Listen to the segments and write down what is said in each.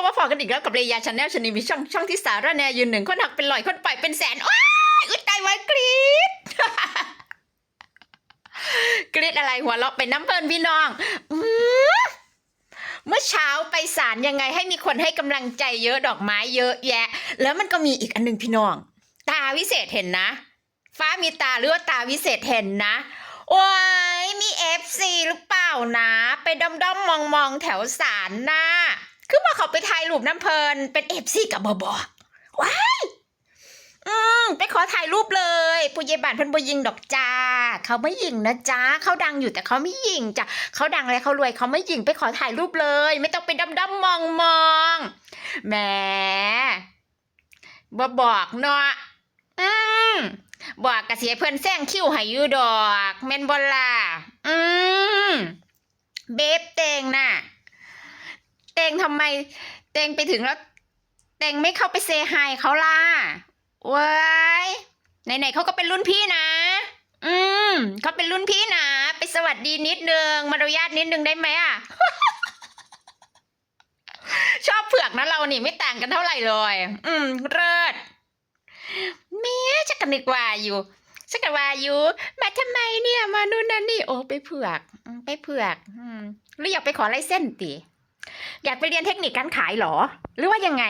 บมาฟอกันอีกแล้วกับเรยาชาแนลชนีมีช่องช่องที่สาระแนยืนหนึ่งคนหักเป็นลอยคนปล่อยเป็นแสนโอ้ยอุยตายไว้กรี๊ดกรี๊ดอะไรหัวเราะเป็นน้ำเพลินพี่น้องเมื่อเช้าไปศาลยังไงให้มีคนให้กำลังใจเยอะดอกไม้เยอะแยะ แล้วมันก็มีอีกอันหนึ่งพี่น้อง ตาวิเศษเห็นนะ ฟ้ามีตาหรือว่าตาวิเศษเห็นนะโอ้ยมีเอฟซีหรือเปล่านะ ไปด้อมด้อมมองมองๆแถวศาลนะ คือบอกเขาไปถ่ายรูปน้ำเพลินเป็นเอฟซีกับบอบอว้ายอืมไปขอถ่ายรูปเลยผู้ใหญ่บ้านเพิ่นบ่ยิงดอกจ้า เขาไม่ยิงนะจ้าเขาดังอยู่แต่เขาไม่ยิงจ้ะเขาดังแล้วเขารวยเขาไม่ยิงไปขอถ่ายรูปเลย ไม่ต้องไปด้มด้มมองมองแหมบ่บอกเนาะอืมบอกกะเสียเพื่อนแซงคิ้วให้ยูดอก แม่นบอล่ะอืมเบบเตงน่ะ ตงทำไม เตงไปถึงแล้ว เตงไม่เข้าไปเซฮายเขาล่ะเว้ยไหนๆเขาก็เป็นรุ่นพี่นะ อืมเขาเป็นรุ่นพี่นะไปสวัสดีนิดนึงมารยาทนิดนึงได้ไหมอะชอบเผือกนะเรานี่ไม่ต่างกันเท่าไหร่เลย อืมเลิศแม่ชักกันนึกว่าอยู่ชักกันว่าอยู่ มาทำไมเนี่ย มานู่นนั่นนี่ โอ้ไปเผือก ไปเผือก อืมหรืออยากไปขอไลเส้นติ อยากไปเรียนเทคนิคการขายหรอ หรือว่ายังไง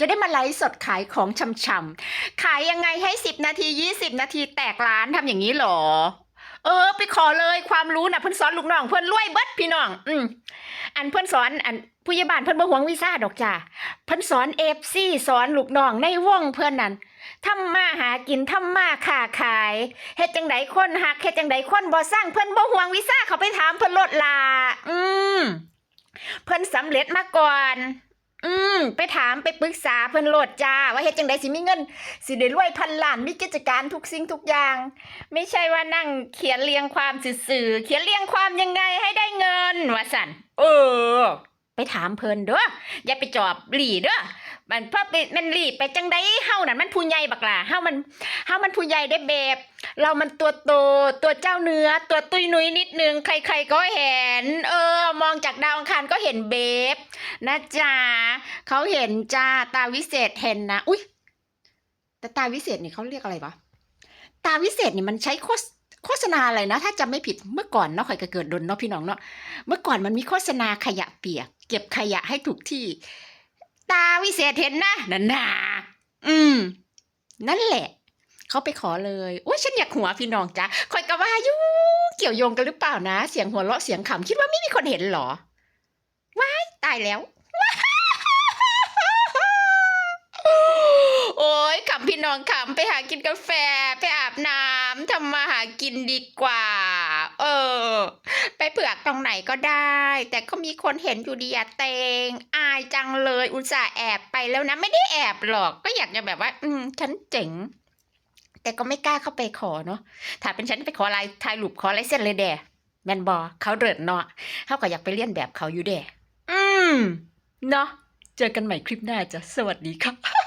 จะได้มาไลฟ์สดขายของช่ำๆขายยังไงให้สิบนาทียี่สิบนาทีแตกร้านทำอย่างนี้หรอ เออ ไปขอเลยความรู้นะเพื่อนสอนลูกน้องเพื่อนรวยเบิดพี่น้อง อืมอันเพื่อนสอนอันผู้ใหญ่บ้านเพื่อนบ่หวงวีซ่าดอกจ้าเพื่อนสอนเอฟซีสอนลูกน้องในวงเพื่อนนั่นทำมาหากินทำมาค้าขายเฮ็ดจังไดคนหักเฮ็ดจังไดคนบ่สร้างเพิ่อนบ่หวงวีซ่าเขาไปถามเพิ่อนลดลา อืม เพิ่นสำเร็จมาก่อน อืม ไปถามไปปรึกษาเพิ่นโหลดจ้า ว่าเฮ็ดจังไดสิมีเงิน สิได้รวยพันล้านมีกิจการทุกสิ่งทุกอย่าง ไม่ใช่ว่านั่งเขียนเรียงความสื่อๆเขียนเรียงความยังไงให้ได้เงินว่าสั่นเออ ไปถามเพิ่นเด้ออย่าไปจอบหลีเด้อมันเพราะเป็นมันรีบไปจังได้เฮานั่นมันผู้ใหญ่บักล่ะเฮามันเฮามันผู้ใหญ่ได้แบบ เรามันตัวโตตัวเจ้าเนื้อ ตัวตุ้ยนุ้ยนิดนึง ใครๆก็เห็น เออ มองจากดาวอังคารก็เห็นเบบนะจ๊ะเขาเห็นจ้าตาวิเศษเห็นนะอุ้ยแต่ตาวิเศษนี่เขาเรียกอะไรวะตาวิเศษนี่มันใช้โฆษโฆษณาอะไรนะ ถ้าจำไม่ผิดเมื่อก่อนเนาะข่อยก็เกิดดนเนาะพี่น้องเนาะเมื่อก่อนมันมีโฆษณาขยะเปียก เก็บขยะให้ถูกที่ ตาวิเศษเห็นนะนั่นนาอืม นั่นแหละ เขาไปขอเลยโอ้ยฉันอยากหัวพี่น้องจ้ะคอยกะว่าอยู่เกี่ยวโยงกันหรือเปล่านะ เสียงหัวเราะเสียงขำคิดว่าไม่มีคนเห็นหรอว้ายตายแล้วโอ้ยขำพี่น้องขำไปหากินกาแฟ ไปอาบน้ำทำมาหากินดีกว่า เออ ไปเผือกตรงไหนก็ได้ แต่ก็มีคนเห็นอยู่ดีอะเตง อายจังเลยอุตส่าห์แอบไปแล้วนะ ไม่ได้แอบหรอก ก็อยากจะแบบว่า อืม ฉันเจ๋ง แต่ก็ไม่กล้าเข้าไปขอเนาะถ้าเป็นฉันไปขอลายถ่ายรูปขอลายเส้นเลยเด้แมนบอเขาเดินเนาะเขาก็อยากไปเลียนแบบเขาอยู่เด้อืม เนาะเจอกันใหม่คลิปหน้าจ้ะ สวัสดีค่ะ